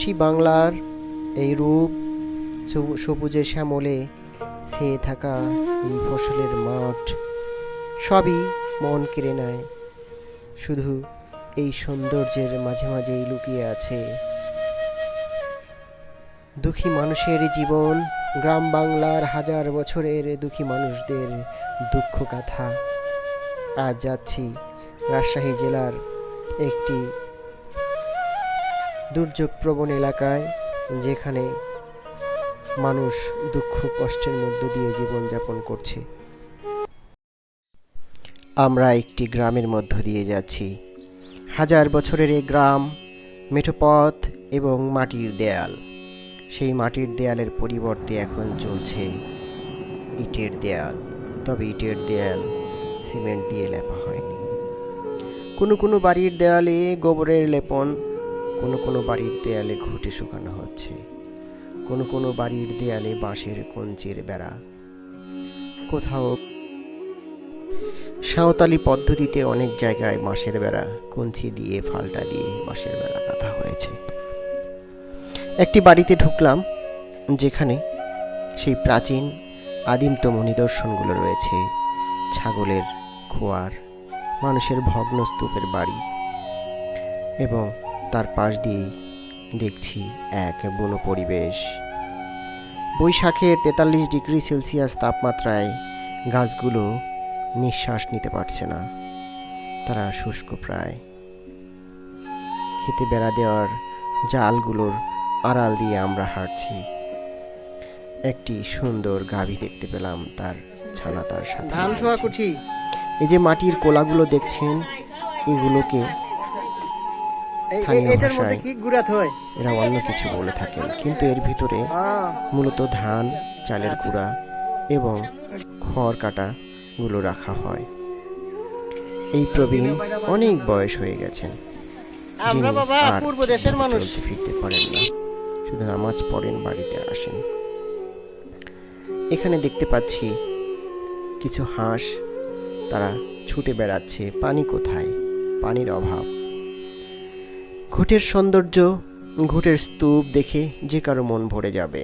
রূপসী বাংলার এই রূপ সবু- সবুজে শ্যামলে ছেয়ে থাকা এই ফসলের মাঠ, সবই মন কেড়ে নেয়। শুধু এই সৌন্দর্যের মাঝে মাঝেই লুকিয়ে আছে। দুঃখী মানুষের জীবন, গ্রাম বাংলার হাজার বছরের দুঃখী মানুষদের দুঃখ গাথা আজ যাচ্ছি রাজশাহী জেলার একটি দুর্যোগ প্রবণ এলাকায়, যেখানে মানুষ দুঃখ, কষ্টের মধ্য দিয়ে জীবনযাপন করছে। আমরা একটি গ্রামের মধ্য দিয়ে যাচ্ছি। হাজার বছরের এই গ্রাম, মেঠোপথ এবং মাটির দেয়াল। সেই মাটির দেয়ালের পরিবর্তে এখন চলছে ইটের দেয়াল। তবে ইটের দেয়াল সিমেন্ট দিয়ে লেপা হয়নি। কোনো কোনো বাড়ির দেয়ালে গোবরের লেপন কোনো কোনো বাড়ির দেয়ালে ঘুটে শুকানো হচ্ছে। কোনো কোনো বাড়ির দেয়ালে বাঁশের কঞ্চির বেড়া। কোথাও সাঁওতালি পদ্ধতিতে অনেক জায়গায় বাঁশের বেড়া, কঞ্চি দিয়ে ফালটা দিয়ে বাঁশের বেড়া কাঁথা হয়েছে। একটি বাড়িতে ঢুকলাম, যেখানে সেই প্রাচীন আদিমতম নিদর্শনগুলো রয়েছে। ছাগলের খোয়ার, মানুষের ভগ্ন স্তূপের বাড়ি এবং তার পাশ দিয়েই দেখছি এক বন পরিবেশ। বৈশাখের তেতাল্লিশ ডিগ্রি সেলসিয়াস তাপমাত্রায় গাছগুলো নিঃশ্বাস নিতে পারছে না। তারা শুষ্ক প্রায়। খেতে বেড়া দেওয়ার জালগুলোর আড়াল দিয়ে আমরা হাঁটছি। একটি সুন্দর গাভী দেখতে পেলাম তার ছানা তার সাথে। ধান ছোয়া কুঠি। এই যে মাটির কোলাগুলো দেখছেন এগুলোকে স্থানীয় ভাষায়- এরা অন্য কিছু বলে থাকেন কিন্তু এর ভিতরে মূলত ধান চালের গুঁড়া এবং খড় কাটাগুলো রাখা হয়। এই প্রবীণ অনেক বয়স হয়ে গেছেন আমরা বাবা পূর্ব দেশের মানুষ। ফিরতে পারেন না। শুধু নামাজ পড়েন বাড়িতে আসেন। এখানে দেখতে পাচ্ছি কিছু হাঁস তারা ছুটে বেড়াচ্ছে। পানি কোথায়? পানির অভাব। ঘুটের সৌন্দর্য, ঘুটের স্তূপ দেখে যে কারও মন ভরে যাবে।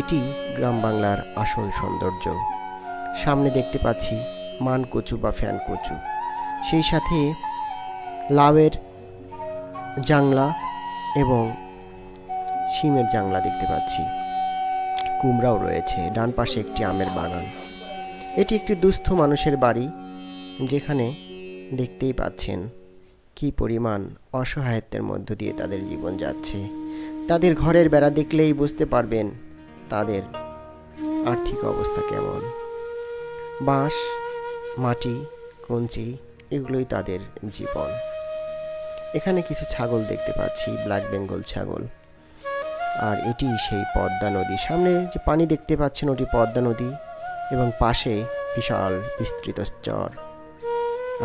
এটি গ্রাম বাংলার আসল সৌন্দর্য। সামনে দেখতে পাচ্ছি মান কচু বা ফ্যান কচু সেই সাথে লাউয়ের জাংলা এবং শিমের জাংলা দেখতে পাচ্ছি। কুমড়াও রয়েছে, ডান পাশে একটি আমের বাগান। এটি একটি দুস্থ মানুষের বাড়ি, যেখানে দেখতেই পাচ্ছেন কি পরিমাণ অসহায়ত্বের মধ্য দিয়ে তাদের জীবন যাচ্ছে? তাদের ঘরের বেড়া দেখলেই বুঝতে পারবেন তাদের আর্থিক অবস্থা কেমন। বাঁশ, মাটি, কঞ্চি, এগুলোই তাদের জীবন। এখানে কিছু ছাগল দেখতে পাচ্ছি, ব্ল্যাক বেঙ্গল ছাগল। আর এটি সেই পদ্মা নদী। সামনে যে পানি দেখতে পাচ্ছেন, ওটি পদ্মা নদী এবং পাশে বিশাল বিস্তৃত চর।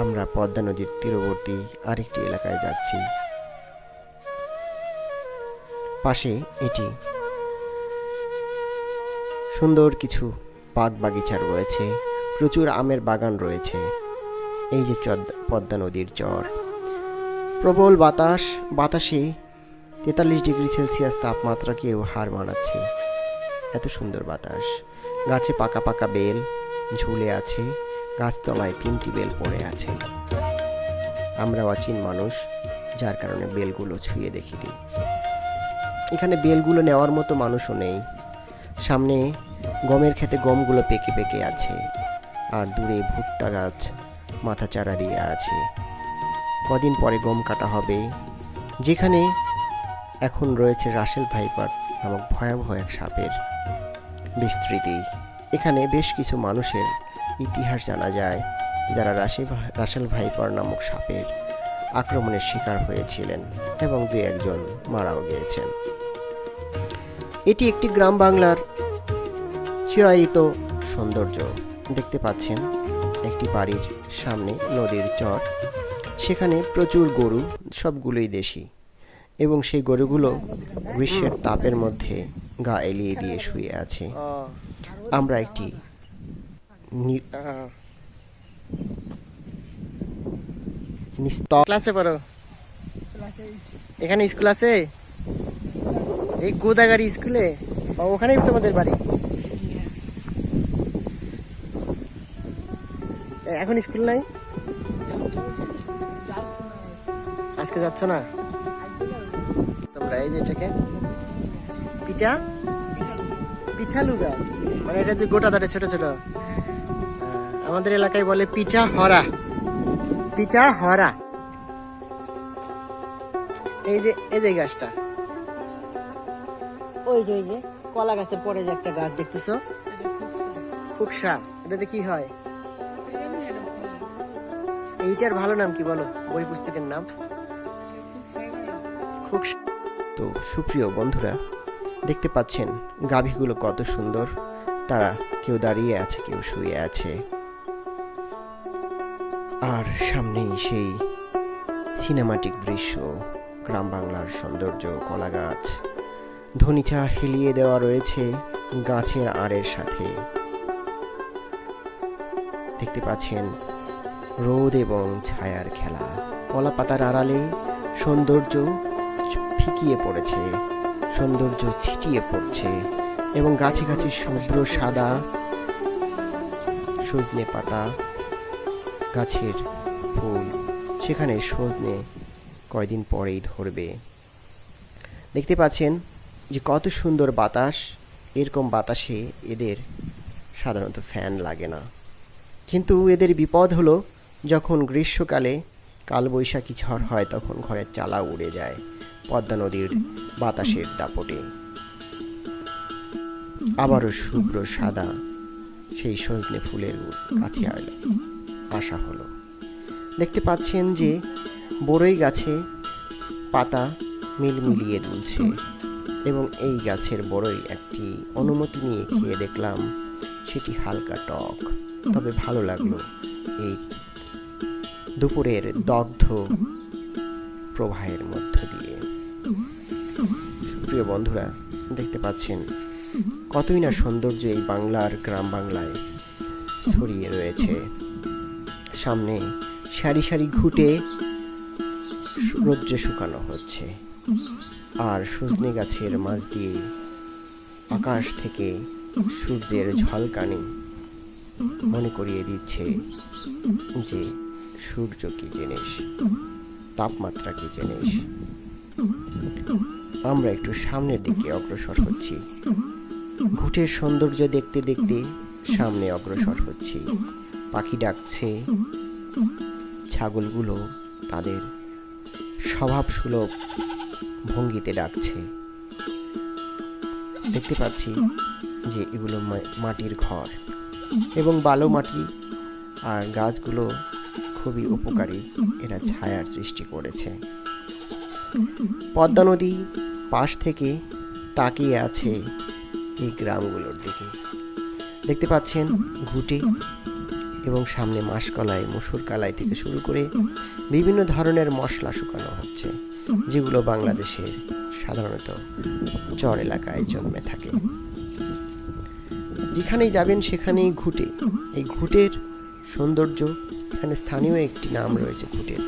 আমরা পদ্মা নদীর তীরবর্তী আরেকটি এলাকায় যাচ্ছি। পাশে এটি। সুন্দর কিছু বাগ বাগিচা রয়েছে, প্রচুর আমের বাগান রয়েছে। এই যে পদ্মা নদীর চর প্রবল বাতাস, বাতাসে তেতাল্লিশ ডিগ্রি সেলসিয়াস তাপমাত্রাকেও হার মানাচ্ছে। এত সুন্দর বাতাস। গাছে পাকা পাকা বেল ঝুলে আছে। গাছতলায় তিনটি বেল পড়ে আছে। আমরা অচিন মানুষ, যার কারণে বেলগুলো ছুঁয়ে দেখিনি। এখানে বেলগুলো নেওয়ার মতো মানুষও নেই। সামনে গমের খেতে গমগুলো পেকে পেকে আছে, আর দূরে ভুট্টা গাছ মাথা চারা দিয়ে আছে। কদিন পরে গম কাটা হবে। যেখানে এখন রয়েছে রাসেল ভাইপার নামক ভয়াবহ এক সাপের বিস্তৃতি। এখানে বেশ কিছু মানুষের ইতিহাস জানা যায়, যারা রাশি রাসেল ভাইপার নামক সাপের আক্রমণের শিকার হয়েছিলেন এবং দু একজন মারাও গিয়েছেন। এটি একটি গ্রাম বাংলার চিরায়িত সৌন্দর্য। দেখতে পাচ্ছেন, একটি বাড়ির সামনে নদীর চর। সেখানে প্রচুর গরু, সবগুলোই দেশি এবং সেই গরুগুলো গ্রীষ্মের তাপের মধ্যে গা এলিয়ে দিয়ে শুয়ে আছে। আমরা একটি ক্লাসে পড়ো। এখানে স্কুল আছে? এই গোদাগাড়ি স্কুলে? ওখানেই তোমাদের বাড়ি? এখন স্কুল নাই? আজকে যাচ্ছ না? তোমরা এই যে এটাকে পিঠা? পিঠালু গাছ। মানে এটা যে গোটা ধরে ছোট ছোট। আমাদের এলাকায় বলে পিঠা হরা। পিঠা হরা। এই যে এই যে গাছটা। ওই যে ওই যে, কলা গাছের পরে যে একটা গাছ দেখতেছো? খুকসা এটাতে কি হয়? এইটার ভালো নাম কি বলো? বই পুস্তকের নাম? তো সুপ্রিয় বন্ধুরা, দেখতে পাচ্ছেন গাভীগুলো কত সুন্দর। তারা কেউ দাঁড়িয়ে আছে, কেউ শুয়ে আছে। আর সামনেই সেই সিনেমাটিক দৃশ্য, গ্রাম বাংলার সৌন্দর্য কলা গাছ ধনিচা হেলিয়ে দেওয়া রয়েছে গাছের আড়ের সাথে। দেখতে পাচ্ছেন রোদ এবং ছায়ার খেলা। কলা পাতার আড়ালে সৌন্দর্য ফিকিয়ে পড়েছে, সৌন্দর্য ছিটিয়ে পড়ছে এবং গাছে গাছে শুভ্র সাদা সজনে পাতা গাছের ফুল। সেখানে সজনে কয়দিন পরেই ধরবে। দেখতে পাচ্ছেন যে কত সুন্দর বাতাস। এরকম বাতাসে এদের সাধারণত ফ্যান লাগে না। কিন্তু এদের বিপদ হলো যখন গ্রীষ্মকালে কালবৈশাখী ঝড় হয় তখন ঘরের চালা উড়ে যায় পদ্মা নদীর বাতাসের দাপটে। আবারও শুভ্র সাদা সেই সজনে ফুলের কাছে আলো আসা হলো। দেখতে পাচ্ছেন যে বড়ই গাছে পাতা মিলমিলিয়ে দুলছে এবং এই গাছের বড়ই একটি অনুমতি নিয়ে খেয়ে দেখলাম সেটি হালকা টক। তবে ভালো লাগল এই দুপুরের দগ্ধ প্রবাহের মধ্য দিয়ে। প্রিয় বন্ধুরা, দেখতে পাচ্ছেন কতই না সৌন্দর্য এই বাংলার গ্রাম বাংলায় ছড়িয়ে রয়েছে। সামনে সারি সারি ঘুটে রৌদ্রে শুকানো হচ্ছে। আর সজনে গাছের মাঝ দিয়ে আকাশ থেকে সূর্যের ঝলকানি মনে করিয়ে দিচ্ছে যে, সূর্য কি জিনিস তাপমাত্রা কি জিনিস আমরা একটু সামনের দিকে অগ্রসর হচ্ছি। ঘুটের সৌন্দর্য দেখতে দেখতে সামনে অগ্রসর হচ্ছি। পাখি ডাকছে। ছাগলগুলো তাদের স্বভাবসুলভ ভঙ্গিতে ডাকছে। দেখতে পাচ্ছি যে এগুলো মাটির ঘর এবং বালো মাটি আর গাছগুলো খুবই উপকারী। এরা ছায়ার সৃষ্টি করেছে। পদ্মা নদী পাশ থেকে তাকিয়ে আছে এই গ্রামগুলোর দিকে। দেখতে পাচ্ছেন ঘুটে এবং সামনে মাসকলাই মসুর কালাই থেকে শুরু করে বিভিন্ন ধরনের মশলা শুকানো হচ্ছে যেগুলো বাংলাদেশের সাধারণত চর এলাকায় জন্মে থাকে। যেখানেই যাবেন সেখানেই ঘুটে। এই ঘুটের সৌন্দর্য এখানে স্থানীয় একটি নাম রয়েছে ঘুটের।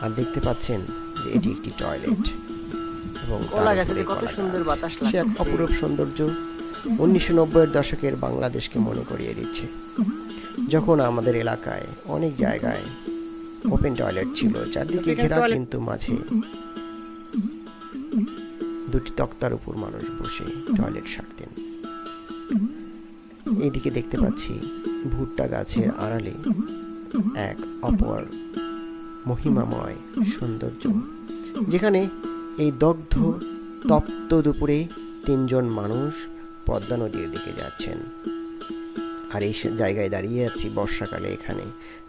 আর দেখতে পাচ্ছেন যে এটি একটি টয়লেট। এবং সে এক অপরূপ সৌন্দর্য উনিশশো নব্বইয়ের দশকের বাংলাদেশকে মনে করিয়ে দিচ্ছে। যখন আমাদের এলাকায় অনেক জায়গায় ওপেন টয়লেট ছিল চারদিকে ঘেরা কিন্তু মাঝে দুটি তক্তার উপর মানুষ বসে টয়লেট সারতেন। এইদিকে দেখতে পাচ্ছি ভুট্টা গাছের আড়ালে এক অপর মহিমাময় সৌন্দর্য যেখানে এই দগ্ধ তপ্ত দুপুরে তিনজন মানুষ পদ্মা নদীর দিকে যাচ্ছেন। আর এই জায়গায় দাঁড়িয়ে আছি বর্ষাকালে এখানে।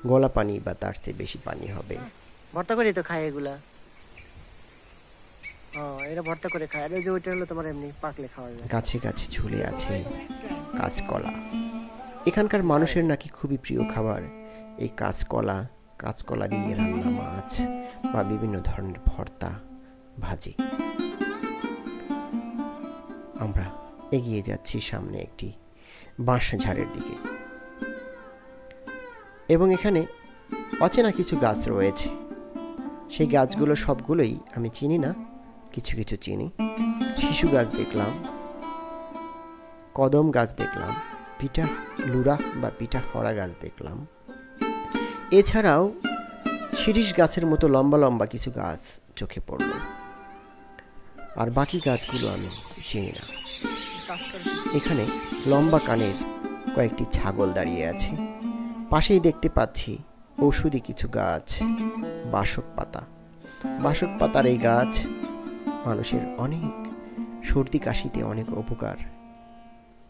গলা পানি বা তার চেয়ে বেশি পানি হবে। ভর্তা করে তো খায় এগুলা। ও এটা ভর্তা করে খায়। আর ওই যে ওইটা হলো তোমার এমনি পাকলে খাওয়া যায়। গাছে গাছে ঝুলে আছে কাঁচকলা। এখানকার মানুষের নাকি খুবই প্রিয় খাবার। এই কাঁচকলা কাঁচকলা দিয়ে রান্না মাছ বা বিভিন্ন ধরনের ভর্তা ভাজি। আমরা এগিয়ে যাচ্ছি সামনে একটি বাঁশ ঝাড়ের দিকে। এবং এখানে অচেনা কিছু গাছ রয়েছে। সেই গাছগুলো সবগুলোই আমি চিনি না, কিছু কিছু চিনি। শিশু গাছ দেখলাম, কদম গাছ দেখলাম, পিঠা, লুরা বা পিঠা হরা গাছ দেখলাম। এছাড়াও শিরিষ গাছের মতো লম্বা লম্বা কিছু গাছ চোখে পড়ল। আর বাকি গাছগুলো আমি চিনি না। এখানে লম্বা কানের কয়েকটি ছাগল দাঁড়িয়ে আছে। পাশেই দেখতে পাচ্ছি ঔষধি কিছু গাছ, বাসক পাতা। বাসক পাতার এই গাছ মানুষের অনেক সর্দি কাশিতে অনেক উপকার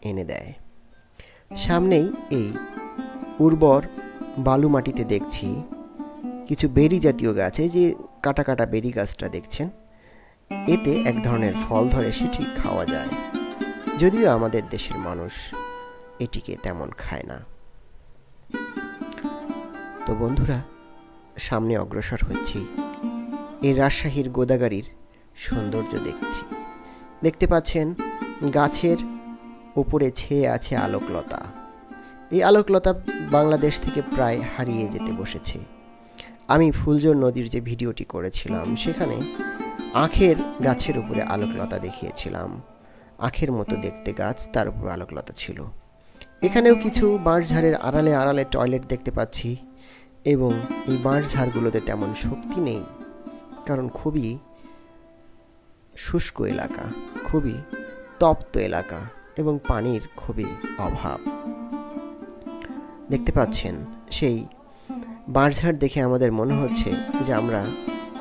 এনে দেয়। সামনেই এই উর্বর বালু মাটিতে দেখছি কিছু বেরি জাতীয় গাছ যে কাটা কাটা বেরি গাছটা দেখছেন, এতে এক ধরনের ফল ধরে সেটি খাওয়া যায়। যদিও আমাদের দেশের মানুষ এটিকে তেমন খায় না। তো বন্ধুরা, সামনে অগ্রসর হচ্ছি এই রাজশাহীর গোদাগাড়ির সৌন্দর্য দেখছি। দেখতে পাচ্ছেন গাছের উপরে ছেয়ে আছে আলোকলতা। এই আলোকলতা বাংলাদেশ থেকে প্রায় হারিয়ে যেতে বসেছে। আমি ফুলজোর নদীর যে ভিডিওটি করেছিলাম, সেখানে আখের গাছের উপরে আলোকলতা দেখিয়েছিলাম। আখের মতো দেখতে গাছ তার উপর আলোকলতা ছিল। এখানেও কিছু বাঁশঝাড়ের আড়ালে আড়ালে টয়লেট দেখতে পাচ্ছি এবং এই বাঁশঝাড়গুলোতে তেমন শক্তি নেই কারণ খুবই শুষ্ক এলাকা খুবই তপ্ত এলাকা এবং পানির খুবই অভাব। দেখতে পাচ্ছেন সেই বাঁশঝাড় দেখে আমাদের মনে হচ্ছে যে আমরা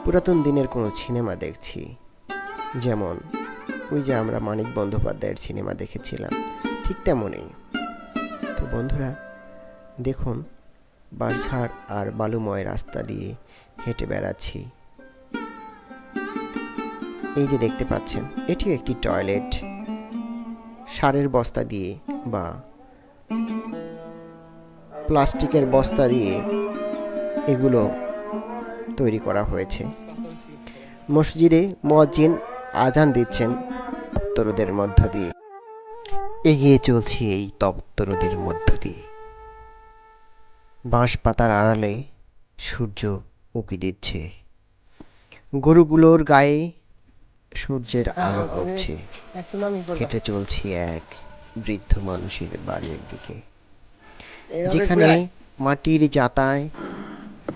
পুরাতন দিনের কোনো সিনেমা দেখছি যেমন ওই যে আমরা মানিক বন্দ্যোপাধ্যায়ের সিনেমা দেখেছিলাম, ঠিক তেমনই। তো বন্ধুরা, দেখুন বাঁশঝাড় আর বালুময় রাস্তা দিয়ে হেঁটে বেড়াচ্ছি। এই যে দেখতে পাচ্ছেন এটিও একটি টয়লেট। সারের বস্তা দিয়ে বা প্লাস্টিকের বস্তা দিয়ে এগুলো তৈরি করা হয়েছে। মসজিদে মুয়াজ্জিন আজান দিচ্ছেন। তরুদের মধ্য দিয়ে। এগিয়ে চলছি এই তপ্ত রোদের মধ্য দিয়ে। বাঁশ পাতার আড়ালে সূর্য উকি দিচ্ছে। গরুগুলোর গায়ে সূর্যের আলো পড়ছে। হেঁটে চলছি এক বৃদ্ধ মানুষের বাড়ির দিকে। যেখানে মাটির জাতায়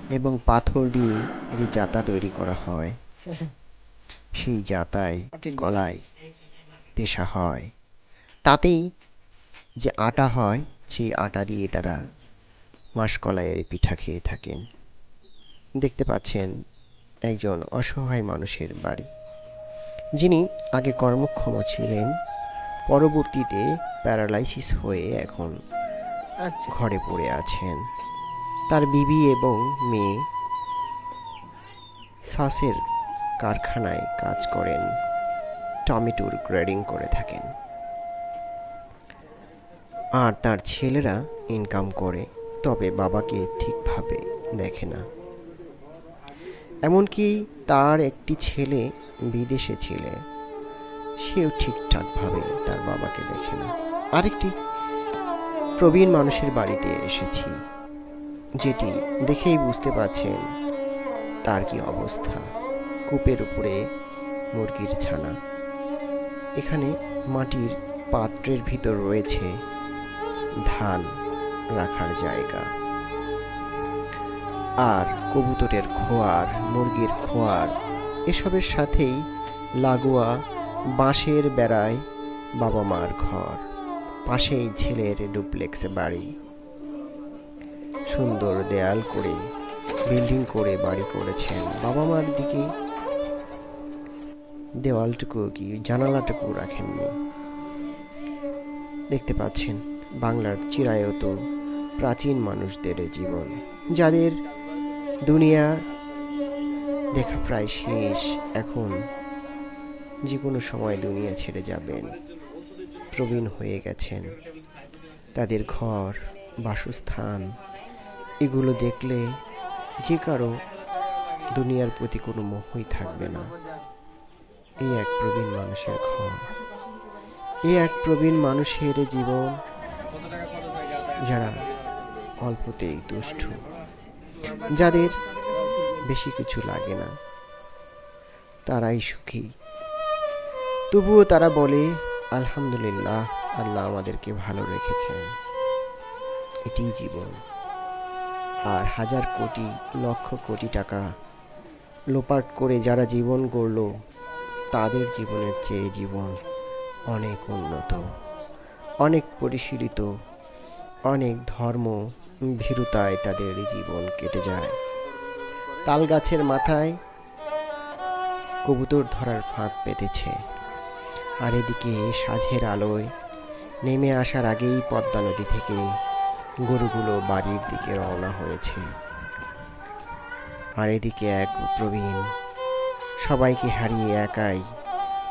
এবং পাথর দিয়ে যে জাতা তৈরি করা হয়। সেই জাতায় গলায় পেশা হয়। তাতেই যে আটা হয় সেই আটা দিয়ে তারা মাসকলাইয়ের পিঠা খেয়ে থাকেন। দেখতে পাচ্ছেন একজন অসহায় মানুষের বাড়ি। যিনি আগে কর্মক্ষম ছিলেন পরবর্তীতে প্যারালাইসিস হয়ে এখন আচ্ছা। ঘরে পড়ে আছেন। তার বিবি এবং মেয়ে সসের কারখানায় কাজ করেন। টমেটোর গ্রেডিং করে থাকেন। আর তার ছেলেরা ইনকাম করে, তবে বাবাকে ঠিকভাবে দেখে না। এমনকি তার একটি ছেলে বিদেশে ছিলে, সেও ঠিকঠাকভাবে তার বাবাকে দেখে না। আরেকটি প্রবীণ মানুষের বাড়িতে এসেছি, যেটি দেখেই বুঝতে পারছেন তার কি অবস্থা। কূপের উপরে মুরগির ছানা। এখানে মাটির পাত্রের ভিতর রয়েছে ধান রাখার জায়গা। আর কবুতরের খোয়ার, মুরগির খোয়ার, এসবের সাথেই লাগোয়া বাঁশের বেড়ায় বাবা মার ঘর, পাশেই ছেলের ডুপ্লেক্স বাড়ি। সুন্দর দেয়াল করে, বিল্ডিং করে বাড়ি করেছেন। বাবা মার দিকে দেওয়ালটুকু কি জানালাটুকু রাখেননি। দেখতে পাচ্ছেন, বাংলার চিরায়ত প্রাচীন মানুষদের জীবন, যাদের দুনিয়া দেখা প্রায় শেষ। এখন যে কোনো সময় দুনিয়া ছেড়ে যাবেন, প্রবীণ হয়ে গেছেন। তাদের ঘর, বাসস্থান, এগুলো দেখলে যে কারও দুনিয়ার প্রতি কোনো মোহই থাকবে না। এই এক প্রবীণ মানুষের ঘর। এই এক প্রবীণ মানুষের জীবন যারা অল্পতেই দুষ্ট, যাদের বেশি কিছু লাগে না, তারাই সুখী। তবুও তারা বলে, আলহামদুলিল্লাহ, আল্লাহ আমাদেরকে ভালো রেখেছেন। এটিই জীবন। আর হাজার কোটি, লক্ষ কোটি টাকা লোপাট করে যারা জীবন গড়ল তাদের জীবনের চেয়ে জীবন অনেক উন্নত, অনেক পরিশীলিত, অনেক ধর্ম ভীরুতায় তাদের জীবন কেটে যায়। তাল গাছের মাথায় কবুতর ধরার ফাঁক পেতেছে আর এদিকে সাঝের আলোয় নেমে আসার আগেই পদ্মা নদী থেকে গরুগুলো বাড়ির দিকে রওনা হয়েছে। আর এদিকে এক প্রবীণ সবাইকে হারিয়ে একাই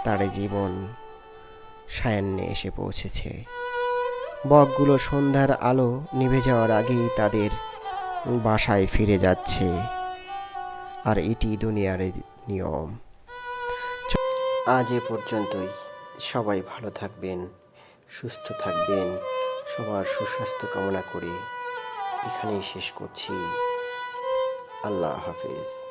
তার জীবন সায়ান্নে এসে পৌঁছেছে। বকগুলো সন্ধ্যার আলো নিভে যাওয়ার আগেই তাদের বাসায় ফিরে যাচ্ছে। আর এটি দুনিয়ার নিয়ম। আজ এ পর্যন্তই। সবাই ভালো থাকবেন, সুস্থ থাকবেন, সবার সুস্বাস্থ্য কামনা করে এখানেই শেষ করছি। আল্লাহ হাফিজ।